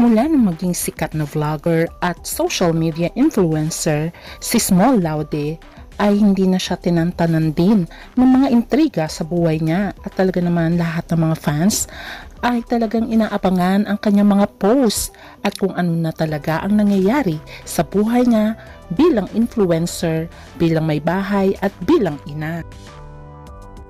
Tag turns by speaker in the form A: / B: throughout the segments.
A: Mula nang maging sikat na vlogger at social media influencer, si Small Laude ay hindi na siya tinantanan din ng mga intriga sa buhay niya at talaga naman lahat ng mga fans ay talagang inaabangan ang kanyang mga posts at kung ano na talaga ang nangyayari sa buhay niya bilang influencer, bilang may bahay at bilang ina.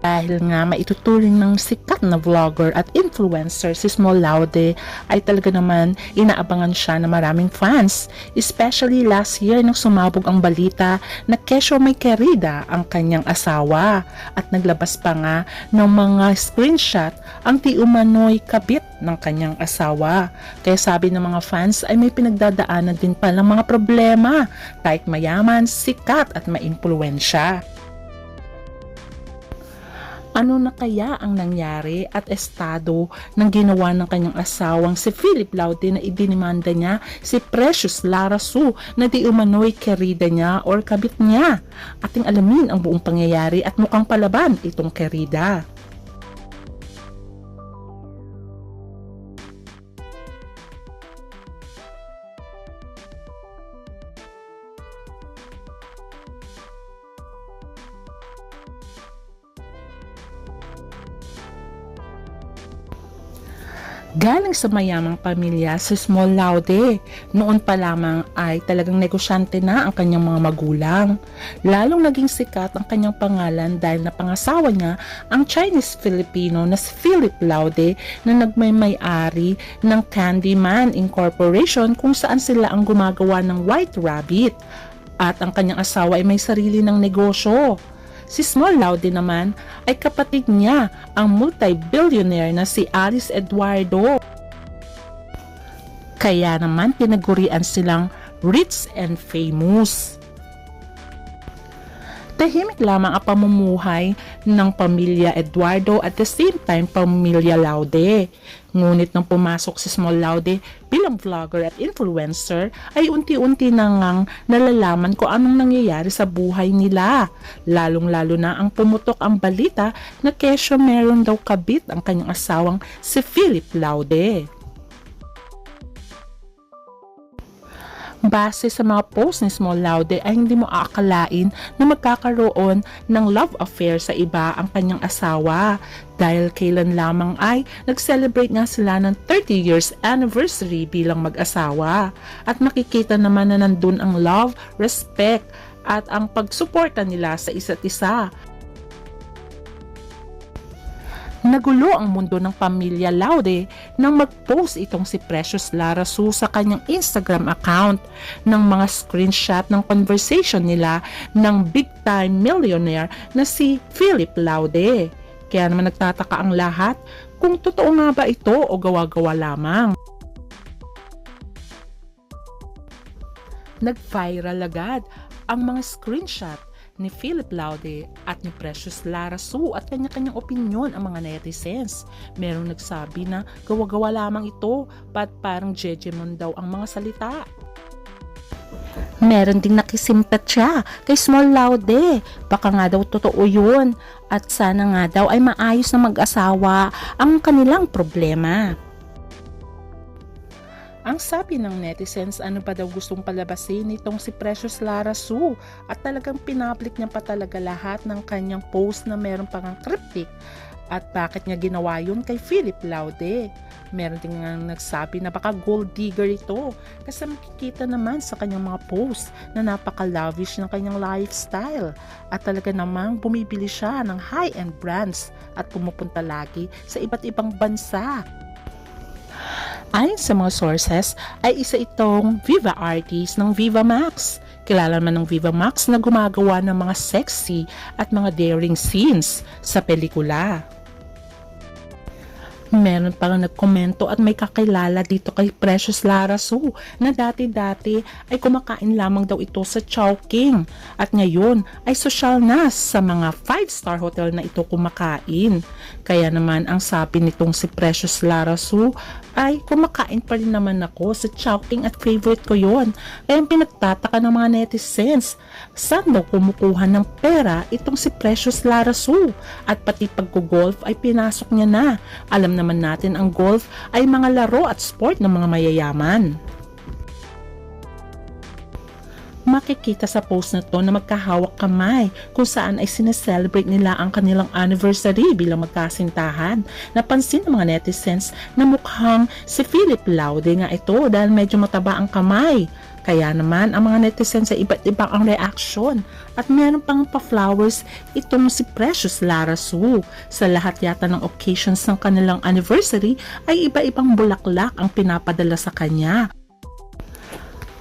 A: Dahil nga maituturing ng sikat na vlogger at influencer si Small Laude ay talaga naman inaabangan siya ng maraming fans. Especially last year nang sumabog ang balita na kesyo may kerida ang kanyang asawa at naglabas pa nga ng mga screenshot ang tiumanoy kabit ng kanyang asawa. Kaya sabi ng mga fans ay may pinagdadaanan din palang mga problema kahit mayaman, sikat at maimpluensya. Ano na kaya ang nangyari at estado ng ginawa ng kanyang asawang si Philip Laude na idinimanda niya si Precious Lara Sue na di umano'y kerida niya or kabit niya? Ating alamin ang buong pangyayari at mukhang palaban itong kerida. Galing sa mayamang pamilya si Small Laude, noon pa lamang ay talagang negosyante na ang kanyang mga magulang. Lalong naging sikat ang kanyang pangalan dahil napangasawa niya ang Chinese-Filipino na si Philip Laude na nagmay-ari ng Candyman Incorporation kung saan sila ang gumagawa ng White Rabbit. At ang kanyang asawa ay may sarili ng negosyo. Si Small Laude naman ay kapatid niya ang multi-billionaire na si Alice Eduardo. Kaya naman tinagurian silang rich and famous. Tahimik lamang ang pamumuhay ng pamilya Eduardo at the same time pamilya Laude. Ngunit nang pumasok si Small Laude bilang vlogger at influencer ay unti-unti nang nalalaman ko anong nangyayari sa buhay nila. Lalong-lalo na ang pumutok ang balita na kesyo meron daw kabit ang kanyang asawang si Philip Laude. Base sa mga post ni Small Laude ay hindi mo aakalain na magkakaroon ng love affair sa iba ang kanyang asawa. Dahil kailan lamang ay nag-celebrate nga sila ng 30 years anniversary bilang mag-asawa. At makikita naman na nandun ang love, respect at ang pagsuporta nila sa isa't isa Nagulo ang mundo ng pamilya Laude nang mag-post itong si Precious Lara Sue sa kanyang Instagram account ng mga screenshot ng conversation nila ng big time millionaire na si Philip Laude. Kaya naman nagtataka ang lahat kung totoo nga ba ito o gawa-gawa lamang. Nag-viral agad ang mga screenshot ni Philip Laude at ni Precious Lara Sue at kanya-kanyang opinyon ang mga netizens. Merong nagsabi na gawa-gawa lamang ito, pat parang Jejemon daw ang mga salita. Meron ding nakisimpet siya kay Small Laude. Baka nga daw totoo yun. At sana nga daw ay maayos na mag-asawa ang kanilang problema. Ang sabi ng netizens ano pa daw gustong palabasin nitong si Precious Lara Sue? At talagang pinablik niya pa talaga lahat ng kanyang post na meron pang cryptic at bakit niya ginawa yun kay Philip Laude. Meron din nga nagsabi na baka gold digger ito. Kasi makikita naman sa kanyang mga post na napaka-lavish ng kanyang lifestyle. At talaga namang bumibili siya ng high-end brands at pumupunta lagi sa iba't ibang bansa Ayon sa mga sources, ay isa itong Viva artist ng Viva Max. Kilala naman ng Viva Max na gumagawa ng mga sexy at mga daring scenes sa pelikula. Meron pa nga nagkomento at may kakilala dito kay Precious Lara Sue na dati-dati ay kumakain lamang daw ito sa Chowking at ngayon ay social na sa mga 5-star hotel na ito kumakain. Kaya naman ang sabi nitong si Precious Lara Sue ay kumakain pa rin naman ako sa Chowking at favorite ko yon. Kaya pinagtataka ng mga netizens, saan daw kumukuha ng pera itong si Precious Lara Sue? At pati pag-golf ay pinasok niya na. Alam naman natin ang golf ay mga laro at sport ng mga mayayaman. Makikita sa post na to na magkahawak kamay kung saan ay sineselebrate nila ang kanilang anniversary bilang magkasintahan. Napansin ng mga netizens na mukhang si Philip Laude nga ito dahil medyo mataba ang kamay. Kaya naman ang mga netizens ay iba't ibang ang reaksyon at meron pang pa-flowers itong si Precious Lara Sue. Sa lahat yata ng occasions ng kanilang anniversary ay iba-ibang bulaklak ang pinapadala sa kanya.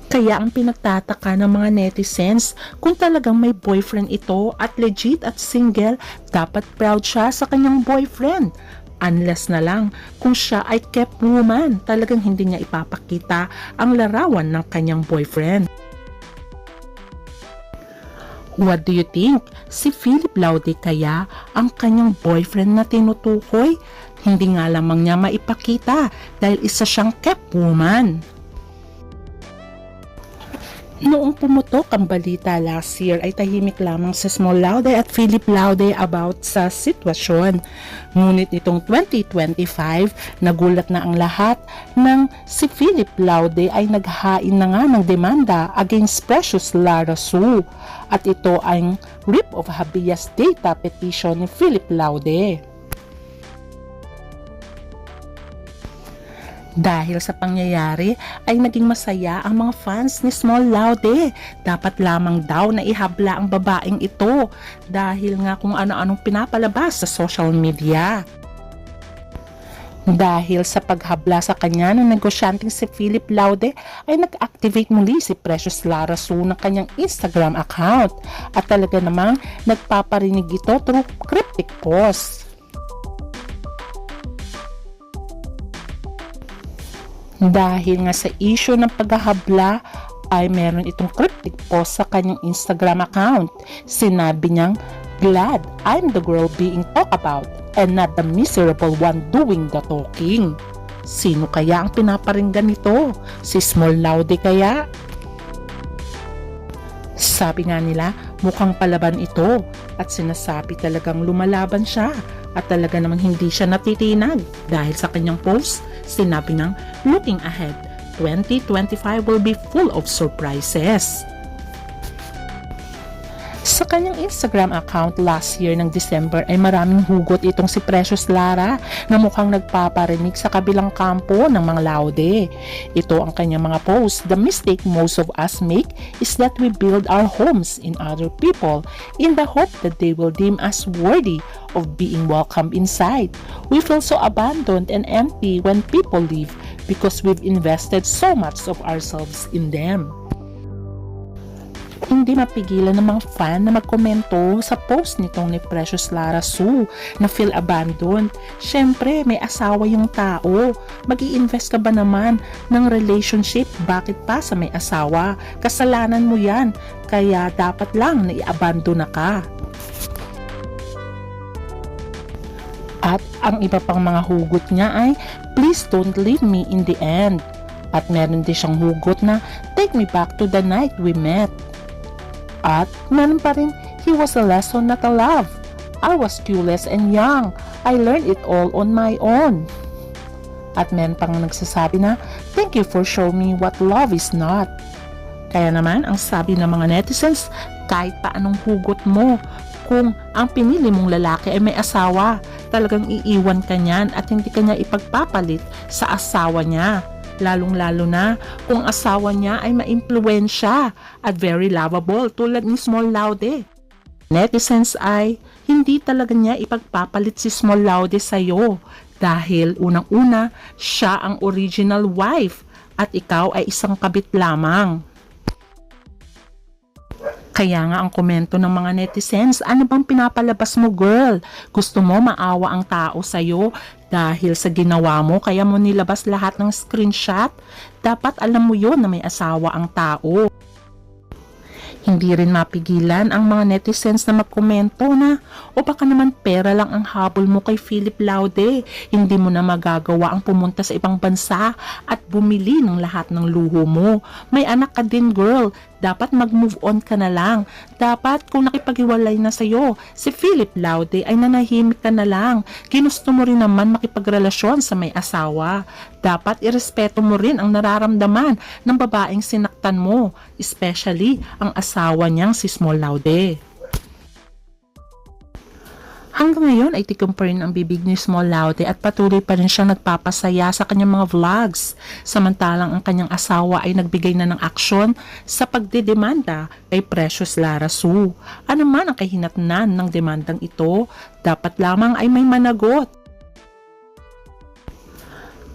A: Kaya ang pinagtataka ng mga netizens kung talagang may boyfriend ito at legit at single, dapat proud siya sa kanyang boyfriend. Unless na lang kung siya ay kept woman, talagang hindi niya ipapakita ang larawan ng kanyang boyfriend. What do you think? Si Philip Laude kaya ang kanyang boyfriend na tinutukoy? Hindi nga lamang niya maipakita dahil isa siyang kept woman. Noong pumutok ang balita last year ay tahimik lamang sa Small Laude at Philip Laude about sa sitwasyon. Ngunit itong 2025, nagulat na ang lahat nang si Philip Laude ay naghain na nga ng demanda against Precious Lara Sue at ito ang rip of habeas data petition ni Philip Laude. Dahil sa pangyayari ay naging masaya ang mga fans ni Small Laude. Dapat lamang daw na ihabla ang babaeng ito dahil nga kung ano-anong pinapalabas sa social media. Dahil sa paghabla sa kanya ng negosyanteng si Philip Laude ay nag-activate muli si Precious Lara Sue ng kanyang Instagram account at talaga namang nagpaparinig ito through cryptic posts. Dahil nga sa issue ng paghahabla ay meron itong cryptic post sa kanyang Instagram account. Sinabi niyang, Glad I'm the girl being talked about and not the miserable one doing the talking. Sino kaya ang pinaparinggan nito? Si Small Laude kaya? Sabi nga nila, mukhang palaban ito at sinasabi talagang lumalaban siya at talaga namang hindi siya natitinag dahil sa kanyang post, sinabi ng looking ahead, 2025 will be full of surprises. Sa kanyang Instagram account last year ng December ay maraming hugot itong si Precious Lara na mukhang nagpaparinig sa kabilang kampo ng mga laude. Ito ang kanyang mga posts. The mistake most of us make is that we build our homes in other people in the hope that they will deem us worthy of being welcomed inside. We feel so abandoned and empty when people leave because we've invested so much of ourselves in them hindi mapigilan ng mga fan na magkomento sa post nitong ni Precious Lara Sue na feel abandoned. Siyempre, may asawa yung tao. mag invest ka ba naman ng relationship? Bakit pa sa may asawa? Kasalanan mo yan. Kaya dapat lang na i-abandon na ka. At ang iba pang mga hugot niya ay, please don't leave me in the end. At meron din siyang hugot na, take me back to the night we met. At meron pa rin, he was a lesson not a love. I was clueless and young. I learned it all on my own. At meron pang nagsasabi na, thank you for showing me what love is not. Kaya naman, ang sabi ng mga netizens, kahit pa anong hugot mo, kung ang pinili mong lalaki ay may asawa, talagang iiwan ka niyan at hindi ka niya ipagpapalit sa asawa niya lalong-lalo na kung asawa niya ay maimpluensya at very lovable tulad ni Small Laude. Netizens ay hindi talaga niya ipagpapalit si Small Laude sa iyo dahil unang-una siya ang original wife at ikaw ay isang kabit lamang. Kaya nga ang komento ng mga netizens, ano bang pinapalabas mo girl? Gusto mo maawa ang tao sa'yo dahil sa ginawa mo kaya mo nilabas lahat ng screenshot? Dapat alam mo yon na may asawa ang tao. Hindi rin mapigilan ang mga netizens na magkomento na o baka naman pera lang ang habol mo kay Philip Laude. Hindi mo na magagawa ang pumunta sa ibang bansa at bumili ng lahat ng luho mo. May anak ka din girl, dapat mag-move on ka na lang. Dapat kung nakipaghiwalay na sa'yo, si Philip Laude ay nanahimik ka na lang. Ginusto mo rin naman makipagrelasyon sa may asawa. Dapat irespeto mo rin ang nararamdaman ng babaeng sinaktan mo, especially ang asawa niyang si Small Laude. Hanggang ngayon ay tikom pa rin ang bibig ni Small Laude at patuloy pa rin siyang nagpapasaya sa kanyang mga vlogs. Samantalang ang kanyang asawa ay nagbigay na ng aksyon sa pagdedemanda kay Precious Lara Sue. Ano man ang kahinatnan ng demandang ito, dapat lamang ay may managot.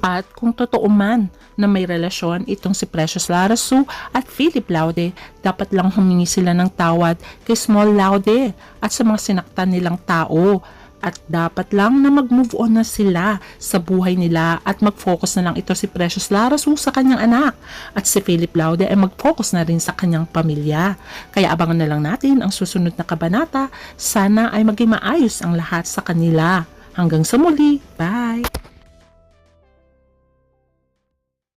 A: At kung totoo man na may relasyon itong si Precious Lara Sue at Philip Laude, dapat lang humingi sila ng tawad kay Small Laude at sa mga sinaktan nilang tao. At dapat lang na mag-move on na sila sa buhay nila at mag-focus na lang ito si Precious Lara Sue sa kanyang anak. At si Philip Laude ay mag-focus na rin sa kanyang pamilya. Kaya abangan na lang natin ang susunod na kabanata. Sana ay maging maayos ang lahat sa kanila. Hanggang sa muli. Bye!